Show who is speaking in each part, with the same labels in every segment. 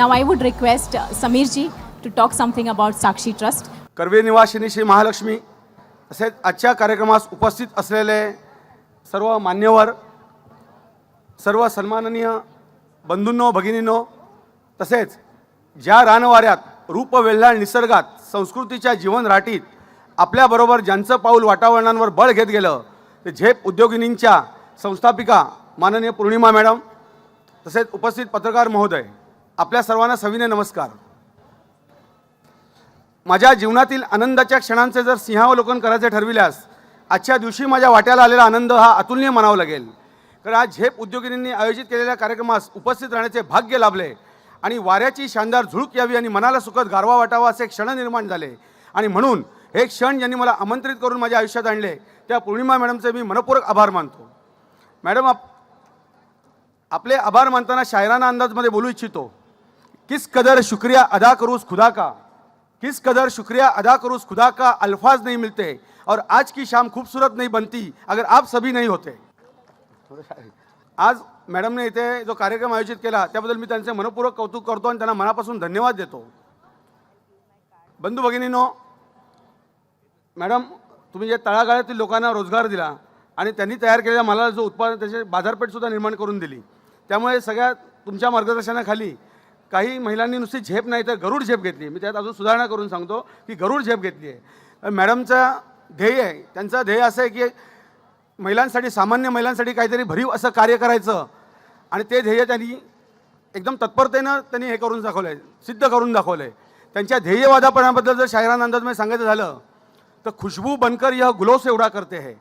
Speaker 1: I would request uh, Samirji to talk something about Sakshi Trust.
Speaker 2: Karve निवासिनी श्री महालक्ष्मी तसेच आजच्या कार्यक्रमास उपस्थित असलेले सर्व मान्यवर सर्व सन्माननीय बंधूंनो भगिनींनो तसेच ज्या रानवाऱ्यात रूपवेल्लाळ निसर्गात संस्कृतीच्या जीवन राटीत आपल्याबरोबर ज्यांचं पाऊल वातावरणांवर बळ घेत गेलं ते झेप उद्योगिनींच्या संस्थापिका माननीय पूर्णिमा मॅडम तसेच उपस्थित पत्रकार महोदय आपल्या सर्वांना सविनय नमस्कार. माझ्या जीवनातील आनंदाच्या क्षणांचे जर सिंहावलोकन करायचे ठरविल्यास आजच्या दिवशी माझ्या वाट्याला आलेला आनंद हा अतुलनीय म्हणावा लागेल. कारण आज झेप उद्योगिनींनी आयोजित केलेल्या कार्यक्रमास उपस्थित राहण्याचे भाग्य लाभले आणि वाऱ्याची शानदार झुळूक यावी आणि मनाला सुखद गारवा वाटावा असे क्षण निर्माण झाले. आणि म्हणून हे क्षण ज्यांनी मला आमंत्रित करून माझ्या आयुष्यात आणले त्या पौर्णिमा मॅडमचे मी मनपूर्वक आभार मानतो. मॅडम आप आपले आभार मानताना शायराना अंदाजमध्ये बोलू इच्छितो. किस कदर शुक्रिया अदा करूँ खुदा का? किस कदर शुक्रिया अदा करूँ खुदा का? अल्फाज नहीं मिलते और आज की शाम खूबसूरत नहीं बनती अगर आप सभी नहीं होते। आज मॅडमने इथे जो कार्यक्रम आयोजित केला त्याबद्दल मी त्यांचे मनपूर्वक कौतुक करतो आणि त्यांना मनापासून धन्यवाद देतो। बंधू भगिनीनो मॅडम तुम्ही जे तळागाळातील लोकांना रोजगार दिला आणि त्यांनी तयार केलेल्या मालाला जो उत्पादन त्याची बाजारपेठसुद्धा निर्माण करून दिली त्यामुळे सगळ्या तुमच्या मार्गदर्शनाखाली काही महिलांनी नुसती झेप नाही तर गरुड झेप घेतली. मी त्यात अजून सुधारणा करून सांगतो की गरुड झेप घेतली आहे. मॅडमचं ध्येय आहे. त्यांचं ध्येय असं आहे की महिलांसाठी सामान्य महिलांसाठी काहीतरी भरीव असं कार्य करायचं आणि ते ध्येय त्यांनी एकदम तत्परतेनं त्यांनी हे करून दाखवलं आहे सिद्ध करून दाखवलं आहे त्यांच्या ध्येयवादापणाबद्दल जर शायरान अंदाजमध्ये सांगायचं झालं तर खुशबू बनकर यह गुलों से उड़ा करते हे.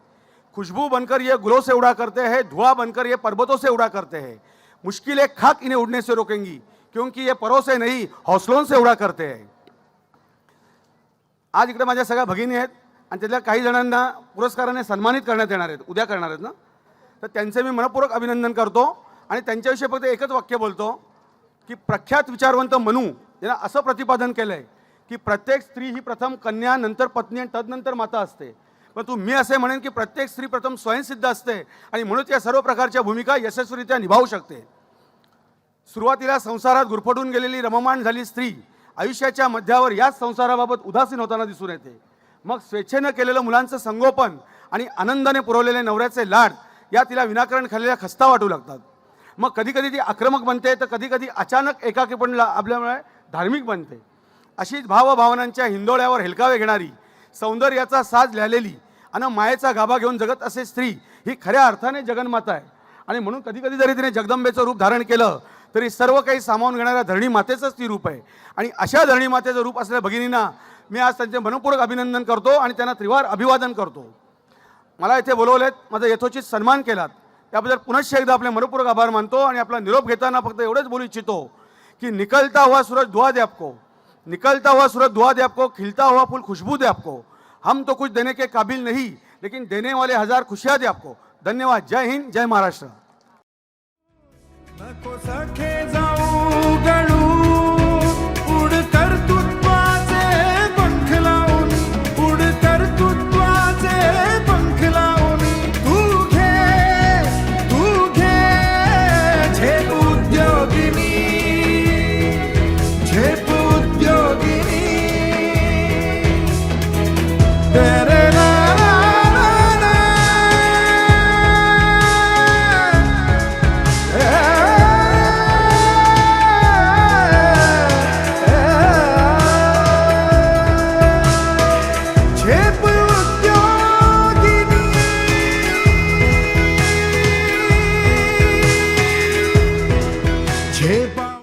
Speaker 2: खुशबू बनकर ये गुलों से उड़ा करते हे धुआ बनकर ये पर्वतों से उड़ा करते मुश्किल मुश्किलें खाक इन्हें उड़ने से रोकेंगी. क्योंकि ये परोसे से नहीं हौसलों से उड़ा करते आहे आज इकडे माझ्या सगळ्या भगिनी आहेत आणि त्यातल्या काही जणांना पुरस्काराने सन्मानित करण्यात येणार आहेत उद्या करणार आहेत ना? तर त्यांचे मी मनपूर्वक अभिनंदन करतो आणि त्यांच्याविषयी फक्त एकच वाक्य बोलतो की प्रख्यात विचारवंत मनू यांना असं प्रतिपादन केलं आहे की प्रत्येक स्त्री ही प्रथम कन्या नंतर पत्नी आणि तदनंतर माता असते. परंतु मी असे म्हणेन की प्रत्येक स्त्री प्रथम स्वयंसिद्ध असते आणि म्हणून या सर्व प्रकारच्या भूमिका यशस्वीरित्या निभावू शकते. सुरुवातीला संसारात गुरफटून गेलेली रममाण झाली स्त्री आयुष्याच्या मध्यावर याच संसाराबाबत उदासीन होताना दिसून येते. मग स्वेच्छेनं केलेलं मुलांचं संगोपन आणि आनंदाने पुरवलेले नवऱ्याचे लाड या तिला विनाकारण खाल्लेल्या खस्ता वाटू लागतात. मग कधीकधी ती आक्रमक बनते तर कधीकधी अचानक एकाकीपणला आपल्यामुळे धार्मिक बनते. अशीच भावभावनांच्या हिंदोळ्यावर हेलकावे घेणारी सौंदर्याचा साज लिहिलेली आणि मायेचा गाभा घेऊन जगत असे स्त्री ही खऱ्या अर्थाने जगन्माता आहे. आणि म्हणून कधीकधी जरी तिने जगदंबेचं रूप धारण केलं तरी सर्व काही सामावून घेणाऱ्या धरणी मातेचंच ती रूप आहे. आणि अशा धरणी मातेचं रूप असलेल्या भगिनींना मी आज त्यांचे मनपूर्वक अभिनंदन करतो आणि त्यांना त्रिवार अभिवादन करतो. मला इथे बोलवलेत माझा यथोचित सन्मान केलात. त्याबद्दल पुनश्च एकदा आपले मनपूर्वक आभार मानतो आणि आपला निरोप घेताना फक्त एवढंच बोलू इच्छितो की निकलता हुआ सूरज दुआ दे आपको. निकलता हुआ सूरज दुआ दे आपको खिलता हुआ फूल खुशबू दे आपको. हम तो कुछ देने के काबिल नहीं लेकिन देने वाले हजार खुशियाँ दे आपको. धन्यवाद. जय हिंद जय महाराष्ट्र.
Speaker 3: सखे